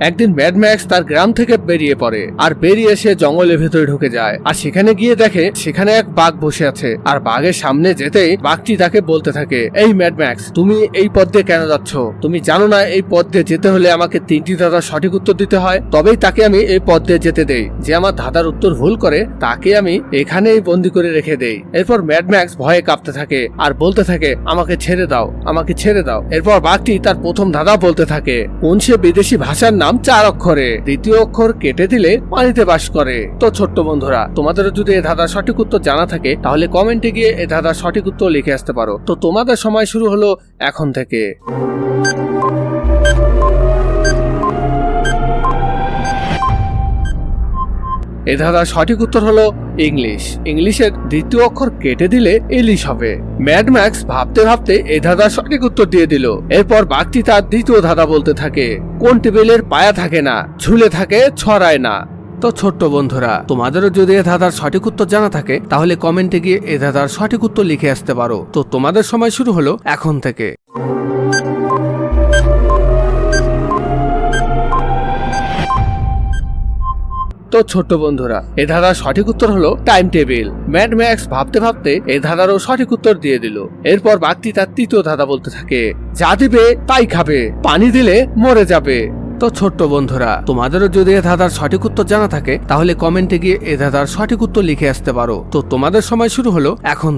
একদিন ম্যাডম্যাক্স তার গ্রাম থেকে বেরিয়ে পড়ে, আর বেরিয়ে এসে জঙ্গলের ভেতরে ঢুকে যায়। আর সেখানে গিয়ে দেখে সেখানে এক বাঘ বসে আছে। আর বাঘের সামনে যেতেই বাঘটি তাকে বলতে থাকে, এই ম্যাডম্যাক্স তুমি এই পথ দিয়ে কেন যাচ্ছ? তুমি জানো না এই পথ দিয়ে যেতে হলে আমাকে তিনটি ধাঁধার সঠিক উত্তর দিতে হয়? তবেই তাকে আমি এই পথ দিয়ে যেতে দেই। যে আমার ধাঁধার উত্তর ভুল করে, তাকে আমি এখানেই বন্দি করে রেখে দেই। এরপর ম্যাডম্যাক্স ভয়ে কাঁপতে থাকে, আর বলতে থাকে, আমাকে ছেড়ে দাও, আমাকে ছেড়ে দাও। এরপর বাঘটি তার প্রথম ধাঁধা বলতে থাকে, কোন সে বিদেশি ভাষার নাম চার অক্ষরে। দ্বিতীয় অক্ষর কেটে দিলে পানিতে বাস করে। তো ছোট্ট বন্ধুরা, তোমাদের যদি এ ধাঁধার সঠিক উত্তর জানা থাকে, তাহলে কমেন্টে গিয়ে এ ধাঁধার সঠিক উত্তর লিখে আসতে পারো। তো তোমাদের সময় শুরু হলো এখন থেকে। এ ধাঁধার সঠিক উত্তর হলো ইংলিশ। ইংলিশের দ্বিতীয় অক্ষর কেটে দিলে ইলিশ হবে। ম্যাডম্যাক্স ভাবতে ভাবতে এ ধাঁধার সঠিক উত্তর দিয়ে দিল। এরপর বাঘটি তার দ্বিতীয় ধাঁধা বলতে থাকে। কোন টেবিলের পায়া থাকে না, ঝুলে থাকে, ছড়ায় না। তো ছোট্ট বন্ধুরা, তোমাদেরও যদি এ ধাঁধার সঠিক উত্তর জানা থাকে, তাহলে কমেন্টে গিয়ে এ ধাঁধার সঠিক উত্তর লিখে আসতে পারো। তো তোমাদের সময় শুরু হলো এখন থেকে। তো ছোট্ট বন্ধুরা, এ ধাঁধার সঠিক উত্তর হলো টাইম টেবিল ম্যাড ম্যাক্স ভাবতে ভাবতে এ ধাঁধারও সঠিক উত্তর দিয়ে দিল। এরপর বাঘটি তার তৃতীয় ধাঁধা বলতে থাকে, যা দিবে তাই খাবে, পানি দিলে মরে যাবে। তো ছোট্ট বন্ধুরা, তোমাদেরও যদি এ ধাঁধার সঠিক উত্তর জানা থাকে, তাহলে কমেন্টে গিয়ে এ ধাঁধার সঠিক উত্তর লিখে আসতে পারো। তো তোমাদের সময় শুরু হলো এখন।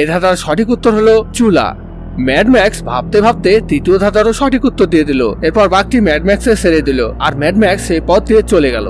এ ধাঁধার সঠিক উত্তর হলো চুলা। ম্যাড ম্যাক্স ভাবতে ভাবতে তৃতীয় ধাঁধারও সঠিক উত্তর দিয়ে দিল। এরপর বাঘটি ম্যাডম্যাক্সে সেরে দিল, আর ম্যাডম্যাক্স সেই পথ দিয়ে চলে গেল।